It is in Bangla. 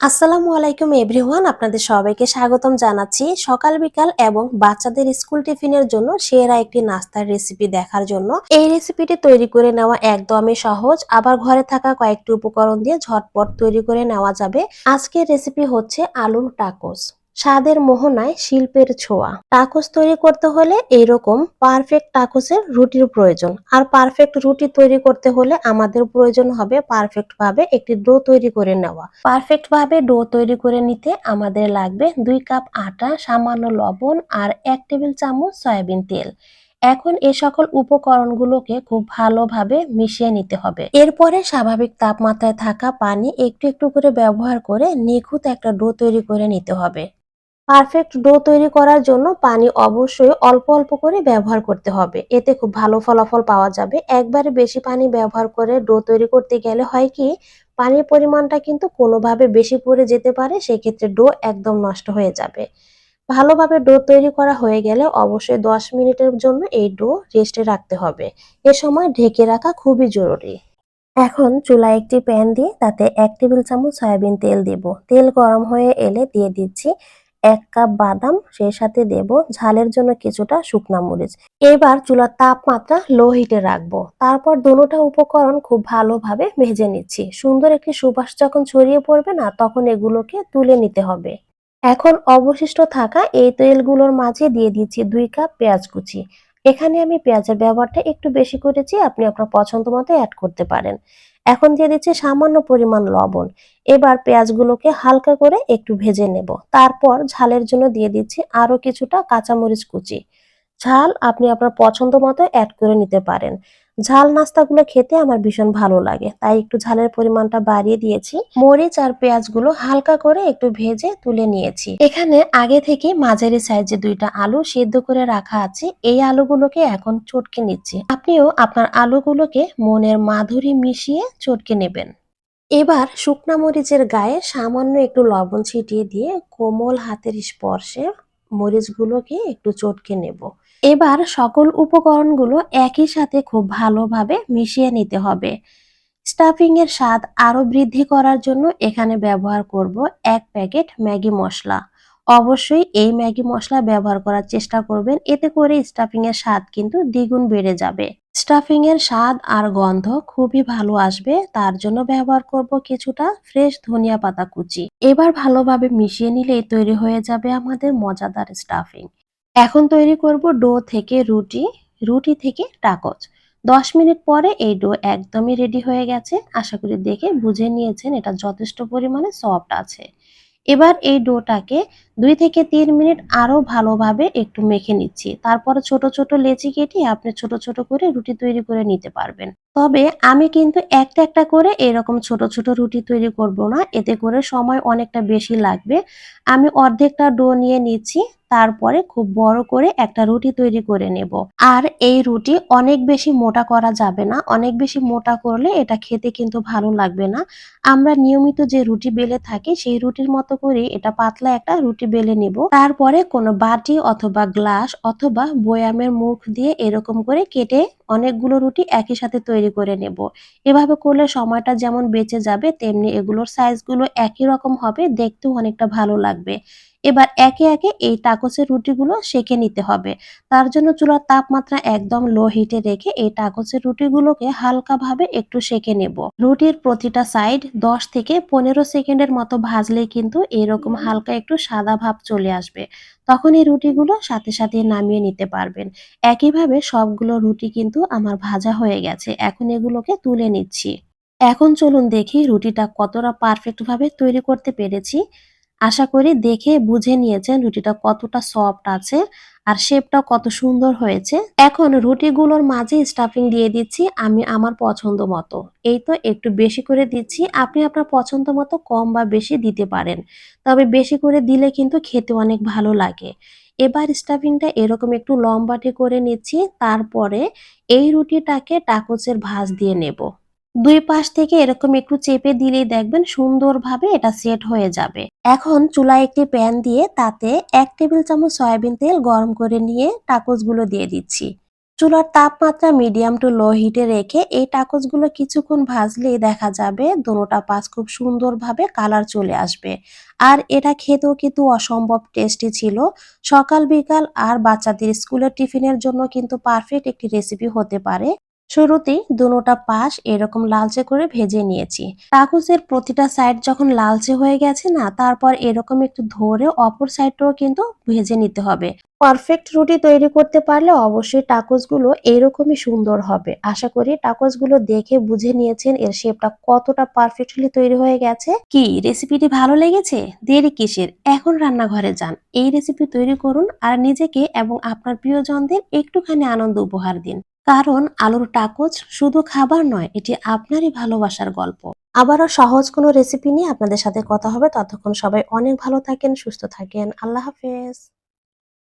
আসসালামু আলাইকুম এভরিওয়ান, আপনাদের সবাইকে স্বাগতম জানাচ্ছি সকাল বিকাল এবং বাচ্চাদের স্কুল টিফিনের জন্য সেরা একটি নাস্তার রেসিপি দেখার জন্য। এই রেসিপিটি তৈরি করে নেওয়া একদমই সহজ। আবার ঘরে থাকা কয়েকটি উপকরণ দিয়ে ঝটপট তৈরি করে নেওয়া যাবে। আজকের রেসিপি হচ্ছে আলুর টাকোস। স্বাদের মোহনায় শিল্পের ছোঁয়া। টাকোস তৈরি করতে হলে এইরকম পারফেক্ট টাকোসের রুটির প্রয়োজন। আর পারফেক্ট রুটি তৈরি করতে হলে আমাদের প্রয়োজন হবে পারফেক্ট ভাবে একটি ডো তৈরি করে নেওয়া। পারফেক্ট ভাবে ডো তৈরি করে নিতে আমাদের লাগবে দুই কাপ আটা, সামান্য লবণ আর এক টেবিল চামচ সয়াবিন তেল। এখন এ সকল উপকরণগুলোকে খুব ভালোভাবে মিশিয়ে নিতে হবে। এরপরে স্বাভাবিক তাপমাত্রায় থাকা পানি একটু একটু করে ব্যবহার করে নিখুঁত একটা ডো তৈরি করে নিতে হবে। পারফেক্ট ডো তৈরি করার জন্য পানি অবশ্যই অল্প অল্প করে ব্যবহার করতে হবে। এতে খুব ভালো ফলাফল পাওয়া যাবে। একবারে বেশি পানি ব্যবহার করে ডো তৈরি করতে গেলে হয় কি, পানির পরিমাণটা কিন্তু কোনোভাবে বেশি পড়ে যেতে পারে, সেক্ষেত্রে ডো একদম নষ্ট হয়ে যাবে। ভালোভাবে ডো তৈরি করা হয়ে গেলে অবশ্যই দশ মিনিটের জন্য এই ডো রেস্টে রাখতে হবে। এ সময় ঢেকে রাখা খুবই জরুরি। এখন চুলায় একটি প্যান দিয়ে তাতে এক টেবিল চামচ সয়াবিন তেল দেব। তেল গরম হয়ে এলে দিয়ে দিচ্ছি এক কাপ বাদাম, সেই সাথে দেব ঝালের জন্য কিছুটা শুকনা মরিচ। এবার চুলার তাপমাত্রা লো হিটে রাখব। তারপর দোনোটা উপকরণ খুব ভালোভাবে ভেজে নিচ্ছি। সুন্দর একটি সুবাস যখন ছড়িয়ে পড়বে না, তখন এগুলোকে তুলে নিতে হবে। এখন অবশিষ্ট থাকা এই তেলগুলোর মাঝে দিয়ে দিচ্ছি দুই কাপ পেঁয়াজ কুচি। এখানে আমি পেঁয়াজের ব্যবহারটা একটু বেশি করেছি, আপনি আপনার পছন্দ মতো অ্যাড করতে পারেন। এখন দিয়ে দিচ্ছি সামান্য পরিমাণ লবণ। এবার পেঁয়াজগুলোকে হালকা করে একটু ভেজে নেব। তারপর ঝালের জন্য দিয়ে দিচ্ছি আরও কিছুটা কাঁচামরিচ কুচি। ঝাল আপনি আপনার পছন্দ মতো অ্যাড করে নিতে পারেন। ঝাল নাস্তাগুলো খেতে আমার ভীষণ ভালো লাগে, তাই একটু ঝালের পরিমাণটা বাড়িয়ে দিয়েছি। মরিচ আর পেঁয়াজগুলো হালকা করে একটু ভেজে তুলে নিয়েছি। এখানে আগে থেকে মাঝারি সাইজে দুইটা আলু সেদ্ধ করে রাখা আছে, এই আলুগুলোকে এখন চটকে নিচ্ছি। আপনিও আপনার আলুগুলোকে মনের মাধুরী মিশিয়ে চটকে নেবেন। এবার শুকনা মরিচের গায়ে সামান্য একটু লবণ ছিটিয়ে দিয়ে কোমল হাতের স্পর্শে মরিচগুলোকে একটু চটকে নেব। এবার সকল উপকরণগুলো একই সাথে খুব ভালোভাবে মিশিয়ে নিতে হবে। স্টাফিং এর স্বাদ আরও বৃদ্ধি করার জন্য এখানে ব্যবহার করব এক প্যাকেট ম্যাগি মশলা। অবশ্যই এই ম্যাগি মশলা ব্যবহার করার চেষ্টা করবেন, এতে করে স্টাফিং এর স্বাদ কিন্তু দ্বিগুণ বেড়ে যাবে। স্টাফিং এর স্বাদ আর গন্ধ খুবই ভালো আসবে, তার জন্য ব্যবহার করব কিছুটা ফ্রেশ ধনিয়া পাতা কুচি। এবার ভালোভাবে মিশিয়ে নিলেই তৈরি হয়ে যাবে আমাদের মজাদার স্টাফিং। এখন তৈরি করব ডো থেকে রুটি রুটি থেকে টাকচ। দশ মিনিট পরে এই ডো একদমই রেডি হয়ে গেছে। আশা করি দেখে বুঝে নিয়েছেন, এটা যথেষ্ট পরিমাণে সফট আছে। এবার এই ডোটাকে দুই থেকে তিন মিনিট আরও ভালোভাবে একটু মেখে নিচ্ছি। তারপরে ছোট ছোট লেচি কেটে আপনি ছোট ছোট করে রুটি তৈরি করে নিতে পারবেন। তবে আমি কিন্তু একটা একটা করে এরকম ছোট ছোট রুটি তৈরি করব না, এতে করে সময় অনেকটা বেশি লাগবে। আমি অর্ধেকটা ডো নিয়ে নিচ্ছি, তারপরে খুব বড় করে একটা রুটি তৈরি করে নেব। আর এই রুটি অনেক বেশি মোটা করা যাবে না, অনেক বেশি মোটা করলে এটা খেতে কিন্তু ভালো লাগবে না। আমরা নিয়মিত যে রুটি বেলে থাকি, সেই রুটির মতো করে এটা পাতলা একটা রুটি বেলে নিব। তারপরে কোনো বাটি অথবা গ্লাস অথবা বয়ামের মুখ দিয়ে এরকম করে কেটে অনেকগুলো রুটি একই সাথে তৈরি করে নেব। এভাবে করলে সময়টা যেমন বেঁচে যাবে, তেমনি এগুলোর সাইজগুলো একই রকম হবে, দেখতেও অনেকটা ভালো লাগবে। এবার একে একে এই টাকোসের রুটিগুলো সেঁকে নিতে হবে। তার জন্য চুলার তাপমাত্রা একদম লো হিটে রেখে এই টাকোসের রুটিগুলোকে হালকাভাবে একটু সেঁকে নেব। রুটির প্রতিটা সাইড দশ থেকে পনেরো সেকেন্ডের মতো ভাজলেই কিন্তু এরকম হালকা একটু সাদা ভাব চলে আসবে। তখন এই রুটিগুলো সাথে সাথে নামিয়ে নিতে পারবেন। একইভাবে সবগুলো রুটি কিন্তু আমার ভাজা হয়ে গেছে, এখন এগুলোকে তুলে নিচ্ছি। এখন চলুন দেখি রুটিটা কতটা পারফেক্টভাবে তৈরি করতে পেরেছি। আশা করি দেখে বুঝে নিয়েছেন রুটিটা কতটা সফট আছে আর শেপটা কত সুন্দর হয়েছে। এখন রুটিগুলোর মাঝে স্টাফিং দিয়ে দিচ্ছি আমি আমার পছন্দ মতো। এই তো একটু বেশি করে দিচ্ছি, আপনি আপনার পছন্দ মতো কম বা বেশি দিতে পারেন। তবে বেশি করে দিলে কিন্তু খেতে অনেক ভালো লাগে। এবার স্টাফিংটা এরকম একটু লম্বাটে করে নিচ্ছি, তারপরে এই রুটিটাকে টাকোচের ভাঁজ দিয়ে নেব। দুই পাশ থেকে এরকম একটু চেপে দিলেই দেখবেন সুন্দরভাবে এটা সেট হয়ে যাবে। এখন চুলায় একটি প্যান দিয়ে তাতে এক টেবিল চামচ সয়াবিন তেল গরম করে নিয়ে টাকোসগুলো দিয়ে দিচ্ছি। চুলার তাপমাত্রা মিডিয়াম টু লো হিটে রেখে এই টাকোসগুলো কিছুক্ষণ ভাজলেই দেখা যাবে দোনোটা পাঁচ খুব সুন্দরভাবে কালার চলে আসবে। আর এটা খেতেও কিন্তু অসম্ভব টেস্টি ছিল। সকাল বিকাল আর বাচ্চাদের স্কুলের টিফিনের জন্য কিন্তু পারফেক্ট একটি রেসিপি হতে পারে। শুরুতেই দুনোটা পাশ এরকম লালচে করে ভেজে নিয়েছি। টাকুসের প্রতিটা সাইড যখন লালচে হয়ে গেছে না, তারপর এরকম একটু ধরে অপর সাইডটাও কিন্তু ভেজে নিতে হবে। পারফেক্ট রুটি তৈরি করতে পারলে অবশ্যই টাকোসগুলো এরকমই সুন্দর হবে। আশা করি টাকোসগুলো দেখে বুঝে নিয়েছেন এর শেপটা কতটা পারফেক্টলি তৈরি হয়ে গেছে। কি রেসিপিটি ভালো লেগেছে? দেরি কিসের? এখন রান্নাঘরে যান। এই রেসিপি তৈরি করুন আর নিজেকে এবং আপনার প্রিয়জনদের একটুখানি আনন্দ উপহার দিন। কারণ আলুর টাকোজ শুধু খাবার নয়, এটি আপনারই ভালোবাসার গল্প। আবারও সহজ কোনো রেসিপি নিয়ে আপনাদের সাথে কথা হবে। ততক্ষণ সবাই অনেক ভালো থাকেন, সুস্থ থাকেন। আল্লাহ হাফেজ।